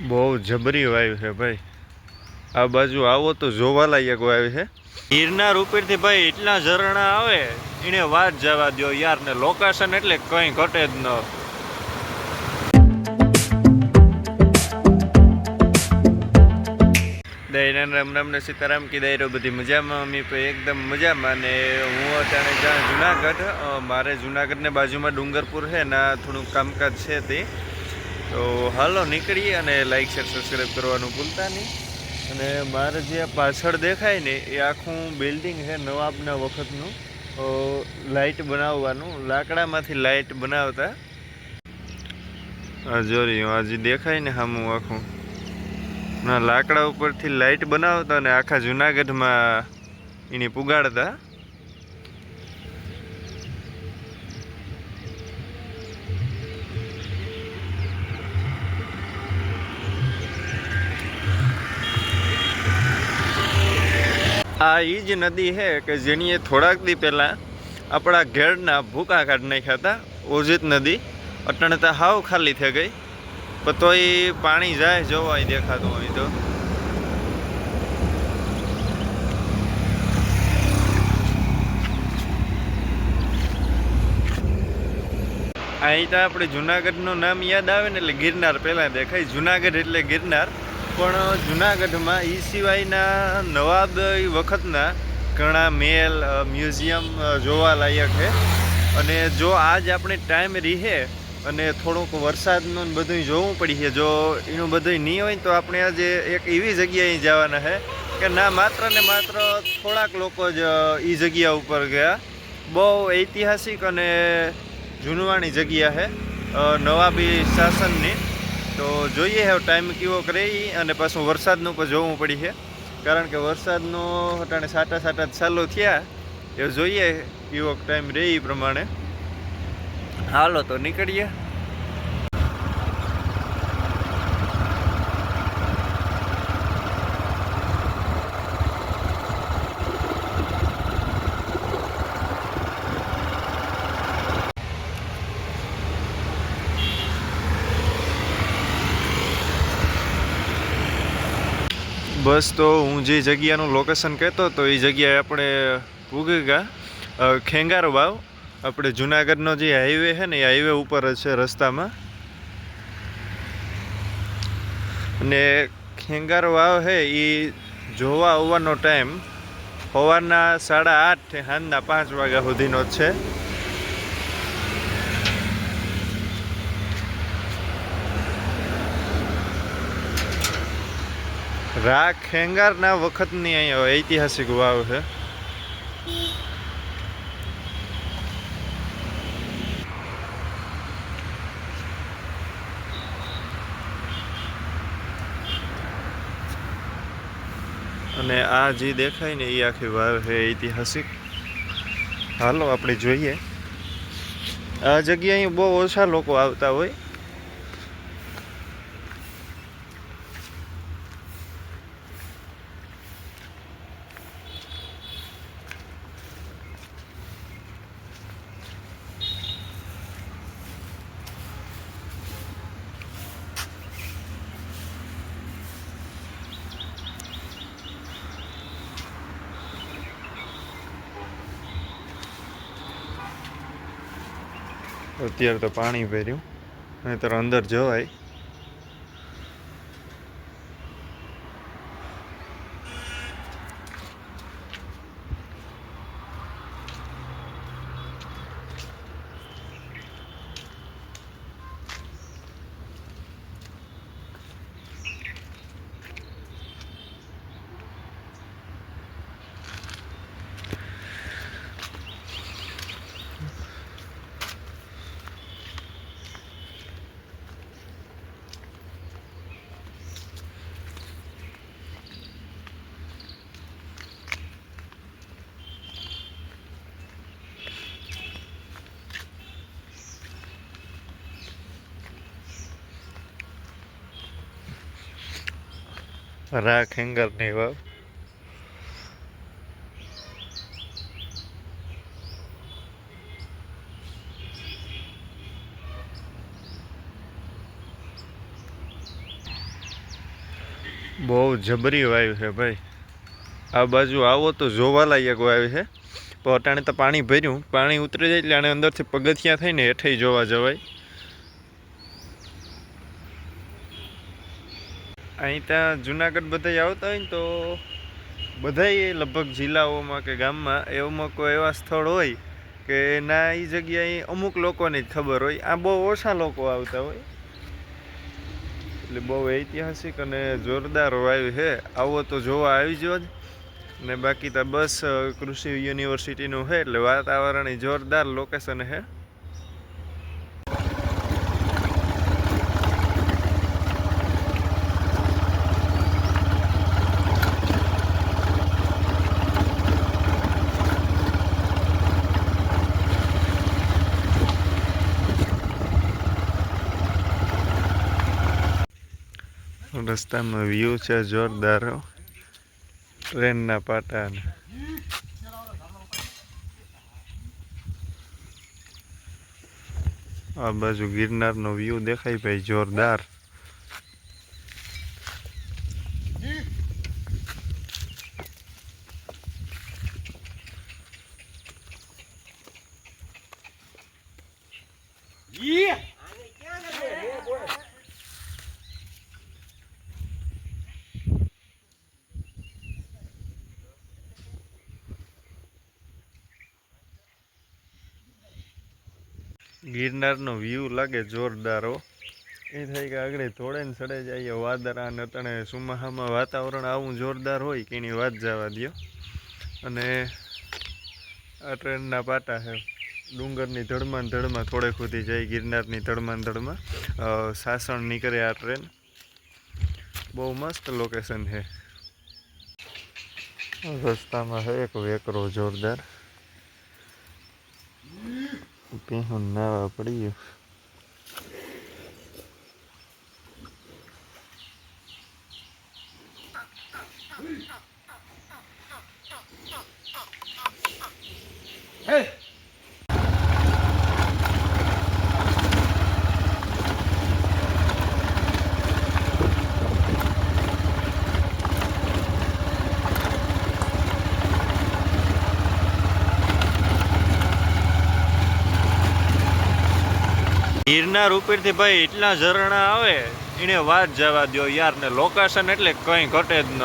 બહુ જબરી વાયુ છે ભાઈ. આ બાજુ આવો તો જોવાલાયક વાયુ છે. ગિરનાર ઉપરથી ભાઈ એટલા ઝરણા આવે, એને વાત જવા દો યાર, ને લોકેશન એટલે કંઈ ઘટે જ ન. દૈરાન રામ રામ ને સીતારામ કી દાયરો બધી મજામાં, અમી એકદમ મજામાં ને હું અત્યારે જ્યાં જુનાગઢ મારે જુનાગઢને બાજુમાં ડુંગરપુર છે ને થોડુંક કામકાજ છે તે. તો હાલો, નીકળીએ અને લાઈક શેર સબસ્ક્રાઈબ કરવાનું ભૂલતા નહીં. અને મારે જે પાછળ દેખાય ને, એ આખું બિલ્ડિંગ છે નવાબના વખતનું. લાઇટ બનાવવાનું. લાકડામાંથી લાઇટ બનાવતા. આ જો રહ્યું દેખાય ને હામું આખું. ના, લાકડા ઉપરથી લાઇટ બનાવતા અને આખા જુનાગઢમાં એની પુગાડતા. આ એ જ નદી છે કે જેની થોડાક દી પહેલાં આપણા ઘેરના ભૂકા કાઢી નાખ્યા હતા, ઓજિત નદી. અટણતા હાવ ખાલી થઈ ગઈ. પણ તોય પાણી જાય, જોવાય, દેખાતું હોય તો. અહીં તો આપણે જુનાગઢનું નામ યાદ આવે ને એટલે ગિરનાર પહેલાં દેખાય. જુનાગઢ એટલે ગિરનાર. પણ જુનાગઢમાં એ સિવાયના નવાબ વખતના ઘણા મેલ મ્યુઝિયમ જોવાલાયક છે. અને જો આજ આપણે ટાઈમ રીહે અને થોડુંક વરસાદનું બધું જોવું પડી છે, જો એનું બધું નહીં હોય તો આપણે આજે એક એવી જગ્યાએ જવાના છે કે ના માત્ર ને માત્ર થોડાક લોકો જ એ જગ્યા ઉપર ગયા. બહુ ઐતિહાસિક અને જૂનવાણી જગ્યા છે નવાબી શાસનની. તો જોઈએ હવે ટાઈમ કેવો કરે અને પાછું વરસાદનું પણ જોવું પડી છે. કારણ કે વરસાદનો હટાણે સાટા સાટા ચાલુ થયા. એ જોઈએ કેવો ટાઈમ રહે એ પ્રમાણે. હાલો તો નીકળીએ. બસ તો હું જે જગ્યાનું લોકેશન કહેતો હતો એ જગ્યાએ આપણે પૂગી ગયા ખેંગાર વાવ આપણે જુનાગઢનો જે હાઈવે છે ને એ હાઈવે ઉપર છે રસ્તામાં. અને ખેંગાર વાવ છે એ જોવા આવવાનો ટાઈમ સવારના સાડા આઠ સાંજના પાંચ વાગ્યા સુધીનો છે. રા ખેંગારના વખતની અહીંયા ઐતિહાસિક વાવ છે. અને આ જે દેખાય ને એ આખી વાવ છે ઐતિહાસિક. હાલો, આપણે જોઈએ. આ જગ્યાએ બહુ ઓછા લોકો આવતા હોય. અત્યારે તો પાણી ભર્યું. નહીંતર અંદર જવાય. રા ખેંગરની વાવ. બહુ જબરી વાયુ છે ભાઈ. આ બાજુ આવો તો જોવાલાયક વાયુ છે. પણ અટાણે તો પાણી ભર્યું. પાણી ઉતરી જાય એટલે આને અંદરથી પગથિયા થઈને હેઠે જોવા જવાય. અહીં ત્યાં જુનાગઢ બધા આવતા હોય ને તો બધાય લગભગ જિલ્લાઓમાં કે ગામમાં એવામાં કોઈ એવા સ્થળ હોય કે ના એ જગ્યાએ અમુક લોકોને જ ખબર હોય. આ બહુ ઓછા લોકો આવતા હોય. એટલે બહુ ઐતિહાસિક અને જોરદાર વાયુ છે. આવો તો જોવા આવી જો. ને બાકી તો બસ કૃષિ યુનિવર્સિટીનું છે એટલે વાતાવરણ જોરદાર લોકેશન છે. રસ્તામાં વ્યૂ છે જોરદાર. ટ્રેનના પાટા આ બાજુ ગિરનારનો વ્યૂ દેખાય ભાઈ જોરદાર ગિરનારનો વ્યૂ લાગે જોરદારો એ થાય કે આગળ થોડે ને સડે જઈએ વાદળા ને તણે સુમાહામાં વાતાવરણ આવું જોરદાર હોય કે એની વાત જવા દ્યો. અને આ ટ્રેનના પાટા છે. ડુંગરની ધડમાં ધડમાં થોડે સુધી જાય, ગિરનારની ધડમાં ધડમાં. સાસણ નીકળે આ ટ્રેન. બહુ મસ્ત લોકેશન છે. રસ્તામાં છે એક વેકરો જોરદાર. પીહું નાવા પડી ગયું ગિરનાર ઉપરથી ભાઈ એટલા ઝરણા આવે, એને વાત જવા દ્યો યાર, ને લોકેશન એટલે કંઈ ઘટે જ ન.